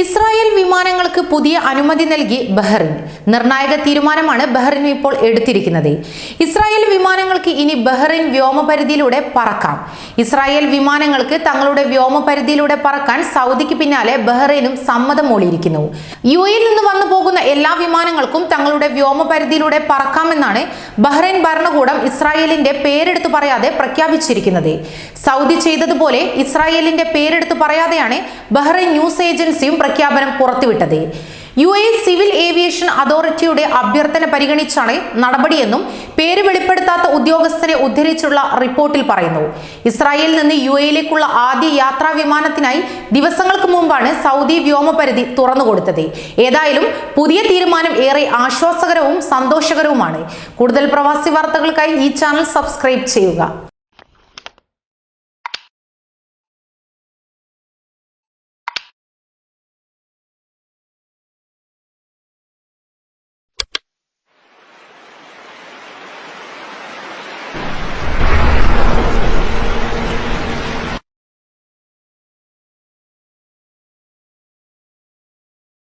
Israel വിമാനങ്ങൾക്ക് പുതിയ അനുമതി നൽകി ബഹ്റിൻ. നിർണായക തീരുമാനമാണ് ബഹ്റിൻ ഇപ്പോൾ എടുത്തിരിക്കുന്നത്. ഇസ്രായേൽ വിമാനങ്ങൾക്ക് ഇനി ബഹ്റിൻ വ്യോമപരിധിയിലൂടെ പറക്കാം. ഇസ്രായേൽ വിമാനങ്ങൾക്ക് തങ്ങളുടെ വ്യോമപരിധിയിലൂടെ പറക്കാൻ സൗദിക്ക് പിന്നാലെ ബഹ്റൈനും സമ്മതം മൂളിയിരിക്കുന്നു. യു എയിൽ നിന്ന് വന്നു പോകുന്ന എല്ലാ വിമാനങ്ങൾക്കും തങ്ങളുടെ വ്യോമപരിധിയിലൂടെ പറക്കാമെന്നാണ് ബഹ്റൈൻ ഭരണകൂടം ഇസ്രായേലിന്റെ പേരെടുത്തു പറയാതെ പ്രഖ്യാപിച്ചിരിക്കുന്നത്. സൗദി ചെയ്തതുപോലെ ഇസ്രായേലിന്റെ പേരെടുത്തു പറയാതെയാണ് ബഹ്റൈൻ ന്യൂസ് ഏജൻസിയും പ്രഖ്യാപനം പുറത്തുവിട്ടത്. യു എ സിവിൽ ഏവിയേഷൻ അതോറിറ്റിയുടെ അഭ്യർത്ഥന പരിഗണിച്ചാണ് നടപടിയെന്നും പേര് വെളിപ്പെടുത്താത്ത ഉദ്യോഗസ്ഥരെ ഉദ്ധരിച്ചുള്ള റിപ്പോർട്ടിൽ പറയുന്നു. ഇസ്രായേലിൽ നിന്ന് യു എയിലേക്കുള്ള ആദ്യ യാത്രാ വിമാനത്തിനായി ദിവസങ്ങൾക്ക് മുമ്പാണ് സൗദി വ്യോമപരിധി തുറന്നുകൊടുത്തത് ഏതായാലും പുതിയ തീരുമാനം ഏറെ ആശ്വാസകരവും സന്തോഷകരവുമാണ്. കൂടുതൽ പ്രവാസി വാർത്തകൾക്കായി ഈ ചാനൽ സബ്സ്ക്രൈബ് ചെയ്യുക.